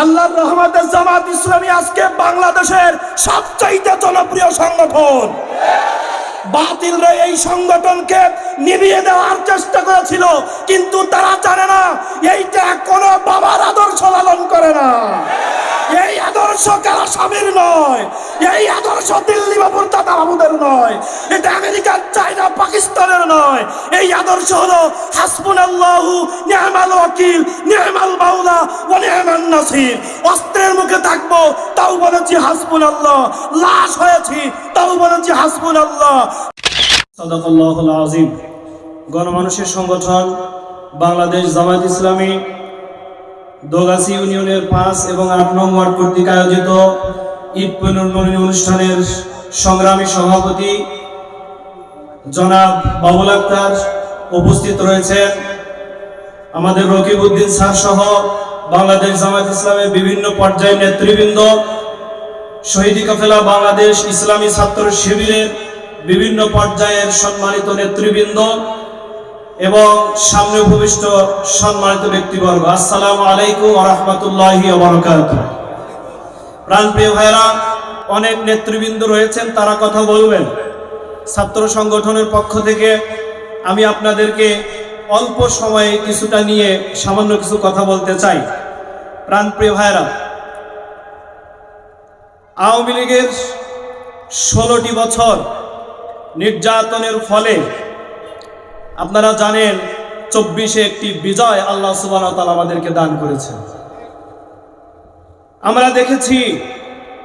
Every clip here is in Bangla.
আল্লাহর রহমতের জামাত ইসলামী আজকে বাংলাদেশের সবচাইতে জনপ্রিয় সংগঠন। বাতিলরা এই সংগঠনকে নিভিয়ে দেওয়ার চেষ্টা করেছিল, কিন্তু তারা জানে না, এইটা কোনো বাবার আদর্শ লালন করে না। আদর্শ কারা স্বামীর নয়, এই আদর্শ দিল্লি বাবুর দাদা বাবুদের নয়, এটা আমেরিকার চাইনা পাকিস্তানের নয়, এই আদর্শ হলো হাসবুন আল্লাহু নিয়ামাল ওয়াকিল, নিয়ামাল মাওলা ওয়া নিয়ামান নাসির। অস্ত্রের মুখে থাকব, তাও বলেছি হাসবুন আল্লাহ লাশ হয়েছি, তাও বলেছি হাসবুন আল্লাহ সাদাকাল্লাহুল আজিম গণমানুষের সংগঠন বাংলাদেশ জামায়াত ইসলামী দোগাছি ইউনিয়নের পাঁচ এবং আট নং ওয়ার্ড কর্তৃক আয়োজিত ঈদ অনুষ্ঠানের সংগ্রামী সভাপতি জনাব বাবুল আক্তার উপস্থিত রয়েছেন। আমাদের রকিবউদ্দিন স্যার সহ বাংলাদেশ জামায়াত ইসলামের বিভিন্ন পর্যায়ের নেতৃবৃন্দ, শহীদি কাফেলা বাংলাদেশ ইসলামী ছাত্র শিবিরের বিভিন্ন পর্যায়ের সম্মানিত নেতৃবৃন্দ এবং সামনে উপবিষ্ট সম্মানিত ব্যক্তিবর্গ, আসসালামু আলাইকুম রহমতুল্লাহি প্রাণপ্রিয় ভাইরা অনেক নেতৃবৃন্দ রয়েছেন, তারা কথা বলবেন। ছাত্র সংগঠনের পক্ষ থেকে আমি আপনাদেরকে অল্প সময়ে কিছুটা নিয়ে সামান্য কিছু কথা বলতে চাই। প্রাণপ্রিয় ভাইরা আওয়ামী লীগের ষোলোটি বছর নির্যাতনের ফলে আপনারা জানেন, চব্বিশে একটি বিজয় আল্লাহ সুবাহ আমাদেরকে দান করেছেন। আমরা দেখেছি,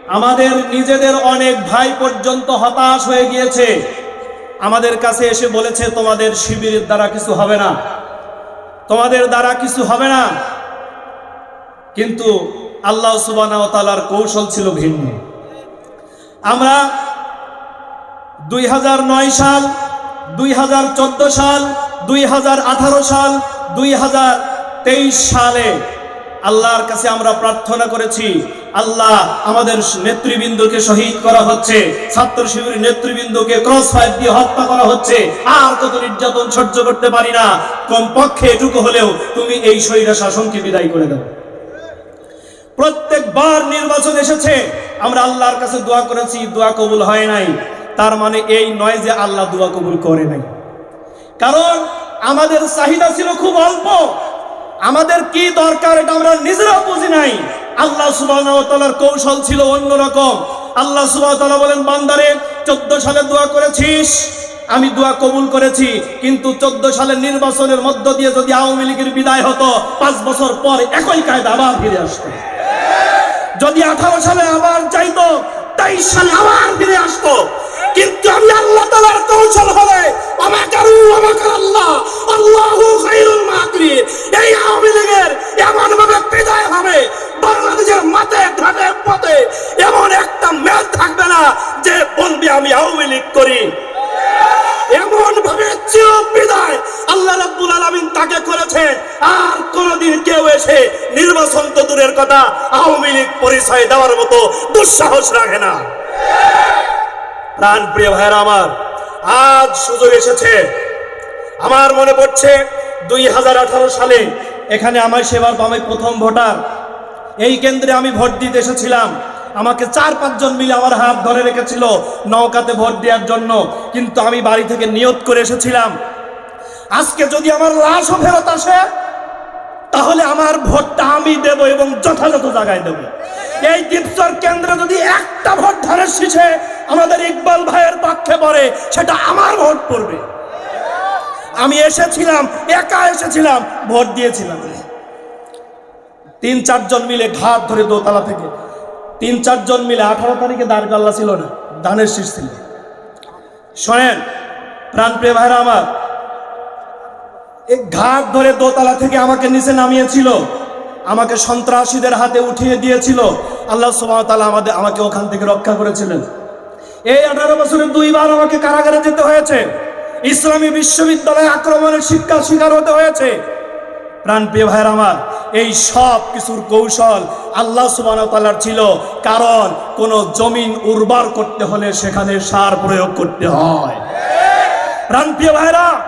আমাদের নিজেদের অনেক ভাই পর্যন্ত হতাশ হয়ে গিয়েছে। আমাদের কাছে এসে বলেছে, তোমাদের শিবিরের দ্বারা কিছু হবে না। তোমাদের দ্বারা কিছু হবে না। কিন্তু আল্লাহ সুবাহ তালার কৌশল ছিল ভিন্ন। আমরা দুই হাজার নয় সাল দুই হাজার চোদ্দ সাল, দুই হাজার আঠারো সাল, দুই হাজার তেইশ সালে আল্লাহর কাছে আমরা প্রার্থনা করেছি, আল্লাহ আমাদের নেতৃবৃন্দকে শহীদ করা হচ্ছে, ছাত্র শিবিরের নেতৃবৃন্দকে ক্রস ফায়ার দিয়ে হত্যা করা হচ্ছে, আর কত নির্যাতন সহ্য করতে পারি না, কমপক্ষে এটুকু হলেও তুমি এই শহীদ শাসনকে বিদায় করে দাও। প্রত্যেকবার নির্বাচন এসেছে, আমরা আল্লাহর কাছে দোয়া করেছি, দোয়া কবুল হয় নাই। তার মানে এই নয় যে আল্লাহ দোয়া কবুল করে নাই। কারণ আমাদের চাহিদা ছিল খুব অল্প। আমাদের কি দরকার এটা আমরা নিজেরাও বুঝি নাই। আল্লাহ সুবাহ কৌশল ছিল অন্যরকম আল্লাহ সুবাহ বলেন, বান্দারে, চোদ্দ সালে দোয়া করেছিস? আমি দোয়া কবুল করেছি, কিন্তু চোদ্দ সালের নির্বাচনের মধ্য দিয়ে যদি আওয়ামী লীগের বিদায় হতো, পাঁচ বছর পর একই কায়দা আবার ফিরে আসতো। যদি আঠারো সালে আবার চাইতো, তেইশ সালে আবার ফিরে আসতো। কিন্তু আমি আল্লাহ তালার কৌশল হলে আমাকারু আমাকার আল্লাহ, আল্লাহু খাইরুল মাকরিন এই আওয়ামী লীগের এমন ভাবে বিদায় হবে, বাংলাদেশের মাঠে, ঘাটে, পথে এমন একটা মেল থাকবে না যে বলবে আমি আওয়ামী লীগ করি। এমন ভাবে চির বিদায় আল্লাহ রাব্বুল আলামিন তাকে করেছে আর কোনদিন কেউ এসে নির্বাচন তো দূরের কথা, আওয়ামী লীগ পরিচয় দেওয়ার মতো দুঃসাহস রাখে না। প্রাণ প্রিয় ভাইয়েরা আমার, আজ সুযোগ এসেছে। আমার মনে পড়ছে দুই হাজার আঠারো সালে এখানে আমার সেবার বামে প্রথম ভোটার। এই কেন্দ্রে আমি ভোট দিতে এসেছিলাম। আমাকে চার পাঁচজন মিলে আমার হাত ধরে রেখেছিল নৌকাতে ভোট দেওয়ার জন্য। কিন্তু আমি বাড়ি থেকে নিয়ত করে এসেছিলাম। আজকে যদি আমার লাশও ফেরত আসে, তাহলে আমার ভোটটা আমি দেব এবং যথাযথ জায়গায় দেব। এই দীপচর কেন্দ্রে যদি একটা ভোট ধানের শীষে আমাদের ইকবাল ভাইয়ের পক্ষে পড়ে, সেটা আমার ভোট পড়বে। আমি এসেছিলাম, একা এসেছিলাম, ভোট দিয়েছিলাম। তিন চারজন মিলে ঘাট ধরে দোতলা থেকে। তিন চারজন মিলে আঠারো তারিখে দাঁড়গাল্লা ছিল না ধানের শীষ ছিল। শোনেন, প্রাণপ্রিয় ভাইরা আমার ঘাট ধরে দোতলা থেকে আমাকে নিচে নামিয়েছিল, আমাকে সন্ত্রাসীদের হাতে উঠিয়ে দিয়েছিল। আল্লাহ সুবাহতালা আমাদের, আমাকে ওখান থেকে রক্ষা করেছিলেন। এই আঠারো বছরে দুইবার আমাকে কারাগারে যেতে হয়েছে। ইসলামী বিশ্ববিদ্যালয়ে আক্রমণের শিক্ষা শিকার হতে হয়েছে। প্রাণ প্রাণপ্রিয় ভাইয়ের আমার, এই সব কিছুর কৌশল আল্লাহ সুবাহতালার ছিল। কারণ কোন জমিন উর্বর করতে হলে সেখানে সার প্রয়োগ করতে হয়। প্রাণপ্রিয় ভাইরা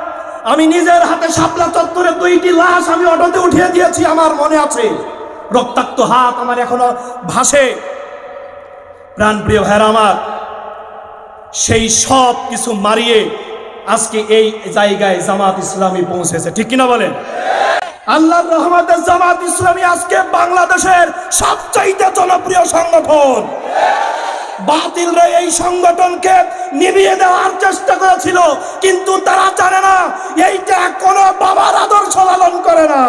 আমি নিজের হাতে শাপলা চত্বরে দুইটি লাশ আমি অটোতে উঠিয়ে দিয়েছি, আমার মনে আছে। রক্তাক্ত হাত আমার এখনও ভাসে। প্রাণপ্রিয় ভাইরা আমার সেই সব কিছু মারিয়ে আজকে এই জায়গায় জামাত ইসলামী পৌঁছেছে। ঠিক কিনা বলেন? আল্লাহ রহমতের জামাত ইসলামী আজকে বাংলাদেশের সবচাইতে জনপ্রিয় সংগঠন। বাতিলরা এই সংগঠনকে নিভিয়ে দেওয়ার চেষ্টা করেছিল, কিন্তু তারা জানে না, এইটা কোনো বাবার আদর্শ লালন করে না।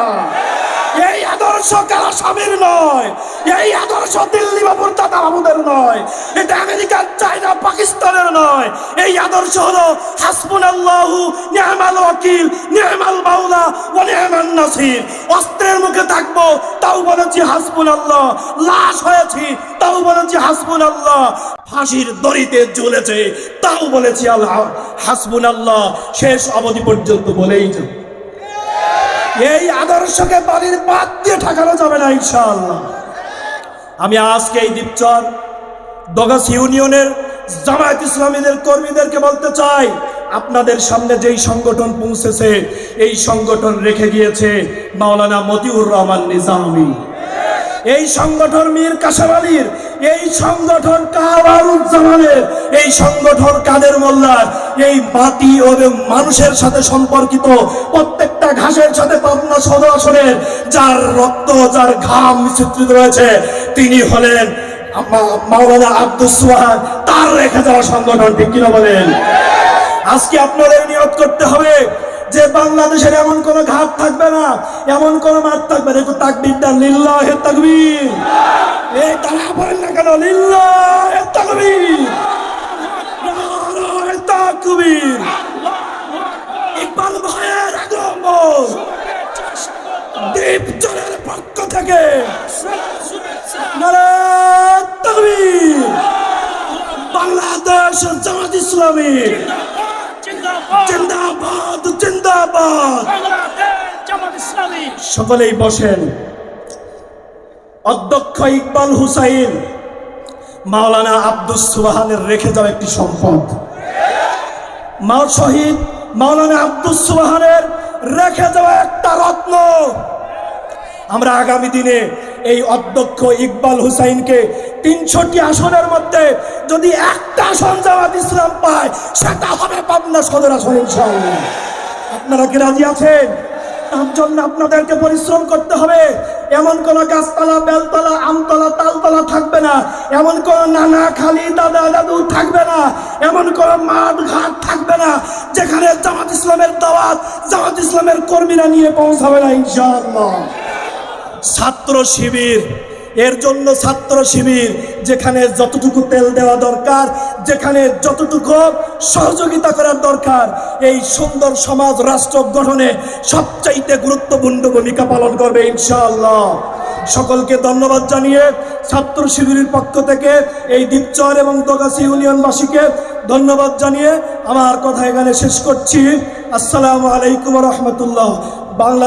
এই আদর্শ কারা স্বামীর নয়, এই আদর্শ দিল্লি বাবুর দাদা বাবুদের নয়, এটা আমেরিকার চায়না, পাকিস্তানের নয়। এই আদর্শ হলো হাসবুন আল্লাহু নিয়ামাল ওয়াকিল, নিয়ামাল মাওলা ও নিয়ামান নাসির। অস্ত্রের মুখে থাকব, তাও বলেছি হাসবুন আল্লাহ লাশ হয়েছি, তাও বলেছি হাসবুন আল্লাহ ফাঁসির দড়িতে ঝুলেছে, তাও বলেছি আল্লাহ হাসবুন আল্লাহ শেষ অবধি পর্যন্ত বলেই যাব এই আদর্শকে বাড়ির বাদ দিয়ে ঠেকানো যাবে না, ইনশাআল্লাহ। আমি আজকে এই দ্বীপচর দগাস ইউনিয়নের জামায়াত ইসলামীদের কর্মীদেরকে বলতে চাই, আপনাদের সামনে যেই সংগঠন পৌঁছেছে, এই সংগঠন রেখে গিয়েছে মাওলানা মতিউর রহমান নিজামী। এই সংগঠন মীর কাসার আলীর এই সংগঠন কাওয়ারুজ্জামানের এই সংগঠন কাদের মোল্লার, এই মাটি ও মানুষের সাথে সম্পর্কিত প্রত্যেকটা ঘাসের সাথে পাবনা সদর আসনের যার রক্ত, যার ঘাম চিত্রিত রয়েছে, তিনি হলেন মাওলানা আব্দুল সুহান তার রেখে যাওয়া সংগঠন, ঠিক কিনা বলেন? আজকে আপনাদের নিয়ত করতে হবে। যে বাংলাদেশের এমন কোন ঘাট থাকবে না, এমন কোন মাঠ থাকবে না একটু তাকবিরটা, লিল্লাহ তাকবীর। এই তারা বলেন না কেন? লিল্লাহ তাকবীর। নারায়ে তাকবীর। থেকে। বাংলাদেশ জামাত ইসলামী। জিন্দাবাদ। সকলেই বসেন। অধ্যক্ষ ইকবাল হুসাইন মাওলানা আব্দুস সুবাহানের রেখে যাওয়া একটি সম্পদ। মাও শহীদ মাওলানা আব্দুস সুবাহানের রেখে যাওয়া একটা রত্ন। আমরা আগামী দিনে এই অধ্যক্ষ ইকবাল হুসাইনকে তিনশোটি আসনের মধ্যে যদি একটা আসন জামাত ইসলাম পায়, সেটা হবে পাবনা সদর আসন আপনারা কি রাজি আছেন? তার জন্য আপনাদেরকে পরিশ্রম করতে হবে। এমন কোন গাছতলা, বেলতলা, আমতলা, তালতলা থাকবে না। এমন কোন নানা খালি দাদা দাদু থাকবে না। এমন কোন মাঠ ঘাট থাকবে না, যেখানে জামাত ইসলামের দাওয়াত, জামাত ইসলামের কর্মীরা নিয়ে পৌঁছাবে না, ইনশাআল্লাহ। ছাত্র শিবির এর জন্য ছাত্র শিবির, যেখানে যতটুকু তেল দেওয়া দরকার, যেখানে যতটুকু সহযোগিতা করার দরকার, এই সুন্দর সমাজ রাষ্ট্র গঠনে সবচাইতে গুরুত্বপূর্ণ ভূমিকা পালন করবে ইনশাআল্লাহ। সকলকে ধন্যবাদ জানিয়ে ছাত্র শিবিরের পক্ষ থেকে এই দ্বীপচর এবং দগাছি ইউনিয়নবাসীকে ধন্যবাদ জানিয়ে আমার কথা এখানে শেষ করছি। আসসালামু আলাইকুম রহমতুল্লাহ। বাংলা